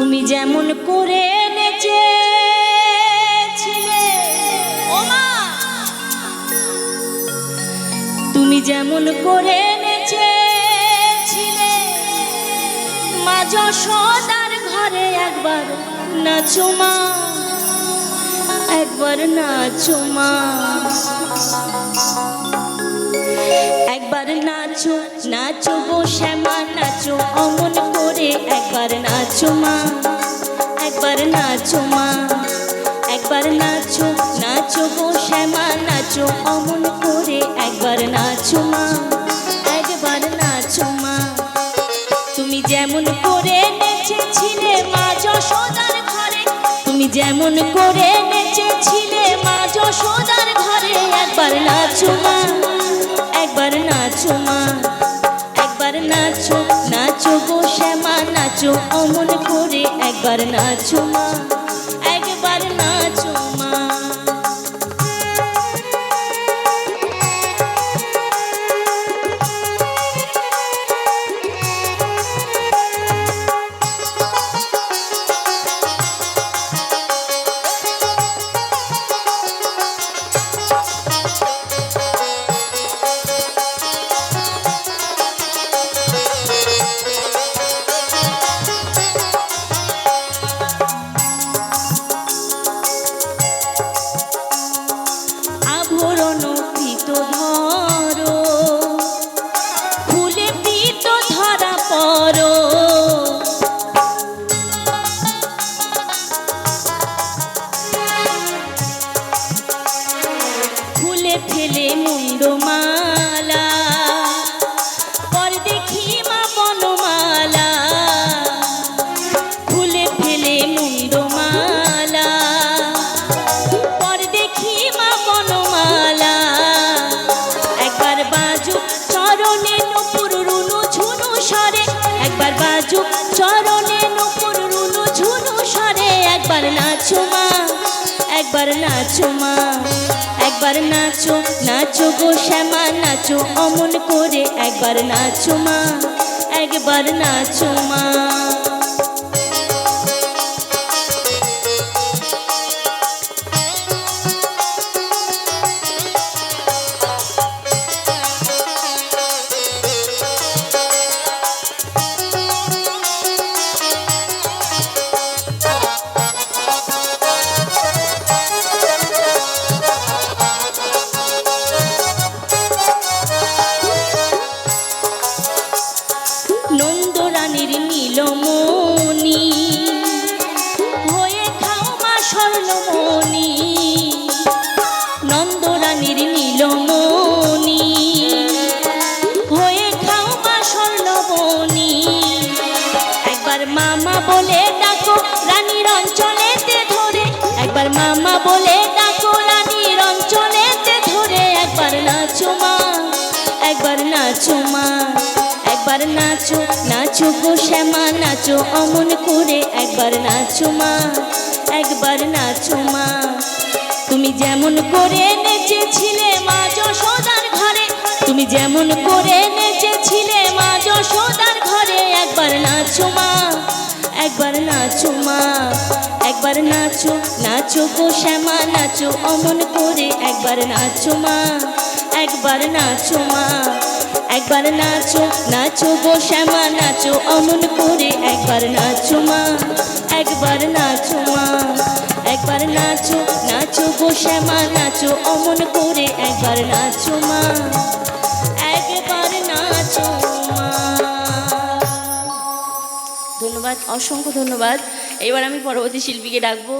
তুমি যেমন করে মা তুমি যেমন করে নেচেছিলে মা যশোদার ঘরে একবার নাচো মা। একবার নাচো মা। একবার নাচো নাচো গো শ্যামা, নাচো, অমন করে একবার নাচো মা, একবার নাচো মা, একবার নাচো নাচো গো শ্যামা, নাচো, অমন করে একবার নাচো মা, একবার নাচো মা। তুমি যেমন করে নেচেছিলে মা যশোদার ঘরে, তুমি যেমন করে নেচেছিলে মা যশোদার ঘরে, একবার নাচো মা। নাচো মা। একবার নাচো নাচো গো শ্যামা নাচো অমন করে একবার নাচো মা। বাজু চরণে নুপুর রুনু ঝুনু সরে একবার নাচো মা, একবার নাচো মা, একবার নাচো নাচো গো শ্যামা, নাচো অমন করে। একবার নাচো মা, একবার নাচো মা। নন্দরানীর নীলমণি। হয়ে খাও মা স্বর্ণমণি। নন্দরানীর নীলমণি। হয়ে খাও মা স্বর্ণমণি। একবার মামা বলে ডাকো, রানীর অঞ্চলেতে ধরে। একবার মামা বলে ডাকো, রানীর অঞ্চলেতে ধরে। একবার নাচো নাচো নাচো গো শ্যামা, নাচো অমন করে একবার নাচো মা, একবার নাচো মা। তুমি যেমন করে নেচেছিলে মা যশোদার ঘরে, তুমি যেমন করে নেচেছিলে মা যশোদার ঘরে, একবার নাচো মা, একবার নাচো মা, একবার নাচো নাচো গো শ্যামা, নাচো অমন করে একবার নাচো মা, একবার নাচো মা। একবার নাচো নাচো গো নাচো অমন করে একবার নাচো মা, একবার নাচো মা, একবার নাচো নাচো গো নাচো অমন করে একবার নাচো মা, একবার নাচো মা। ধন্যবাদ, অসংখ্য ধন্যবাদ। এবার আমি পরবর্তী শিল্পীকে ডাকবো।